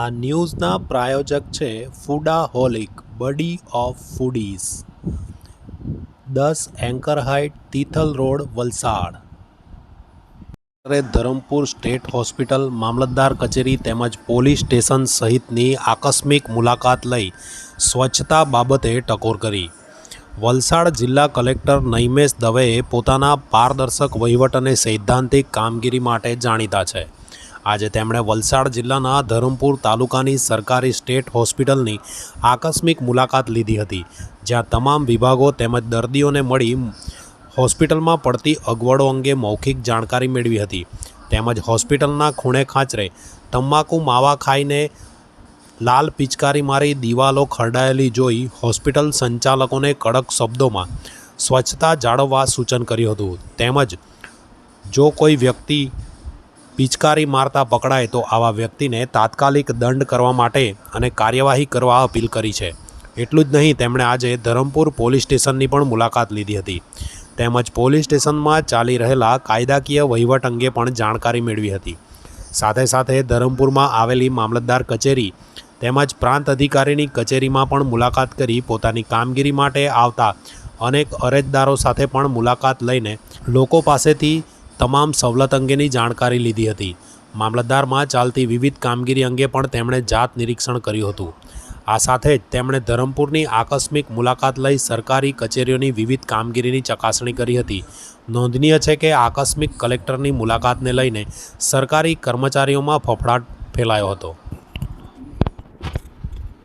આ ન્યૂઝના પ્રાયોજક છે ફૂડાહોલિક, બડી ઓફ ફૂડીઝ. દસ anchor height, Tithal road, Valsad. Dharampur state hospital, mamlatdar કચેરી તેમજ પોલીસ સ્ટેશન સહિતની આકસ્મિક મુલાકાત લઈ સ્વચ્છતા બાબતે ટકોર કરી. વલસાડ જિલ્લા કલેક્ટર નૈમેશ દવેએ પોતાના પારદર્શક વહીવટ અને સૈદ્ધાંતિક કામગીરી માટે જાણીતા છે. આજે તેમણે વલસાડ જિલ્લાના ધરમપુર તાલુકાની સરકારી સ્ટેટ હોસ્પિટલની આકસ્મિક મુલાકાત લીધી હતી, જ્યાં તમામ વિભાગો તેમજ દર્દીઓને મળી હોસ્પિટલમાં પડતી અગવડો અંગે મૌખિક જાણકારી મેળવી હતી. તેમજ હોસ્પિટલના ખૂણે ખાંચરે તમાકુ માવા ખાઈને લાલ પિચકારી મારી દિવાલો ખરડાયેલી જોઈ હોસ્પિટલ સંચાલકોને કડક શબ્દોમાં સ્વચ્છતા જાળવવા સૂચન કર્યું હતું. તેમજ, જો કોઈ વ્યક્તિ પિચકારી મારતા પકડાય તો આવા વ્યક્તિને તાત્કાલિક દંડ કરવા માટે અને કાર્યવાહી કરવા અપીલ કરી છે. એટલું જ નહીં, તેમણે આજે ધરમપુર પોલીસ સ્ટેશનની પણ મુલાકાત લીધી હતી. તેમજ પોલીસ સ્ટેશનમાં ચાલી રહેલા કાયદાકીય વહીવટ અંગે પણ જાણકારી મેળવી હતી. સાથે સાથે ધરમપુરમાં આવેલી મામલતદાર કચેરી તેમજ પ્રાંત અધિકારીની કચેરીમાં પણ મુલાકાત કરી પોતાની કામગીરી માટે આવતા અનેક અરજદારો સાથે પણ મુલાકાત લઈને લોકો પાસેથી તમામ સવલત અંગેની જાણકારી લીધી હતી. મામલતદારમાં ચાલતી વિવિધ કામગીરી અંગે પણ તેમણે જાત નિરીક્ષણ કર્યું હતું. આ સાથે જ તેમણે ધરમપુરની આકસ્મિક મુલાકાત લઈ સરકારી કચેરીઓની વિવિધ કામગીરીની ચકાસણી કરી હતી. નોંધનીય છે કે આકસ્મિક કલેક્ટરની મુલાકાતને લઈને સરકારી કર્મચારીઓમાં ફફડાટ ફેલાયો હતો.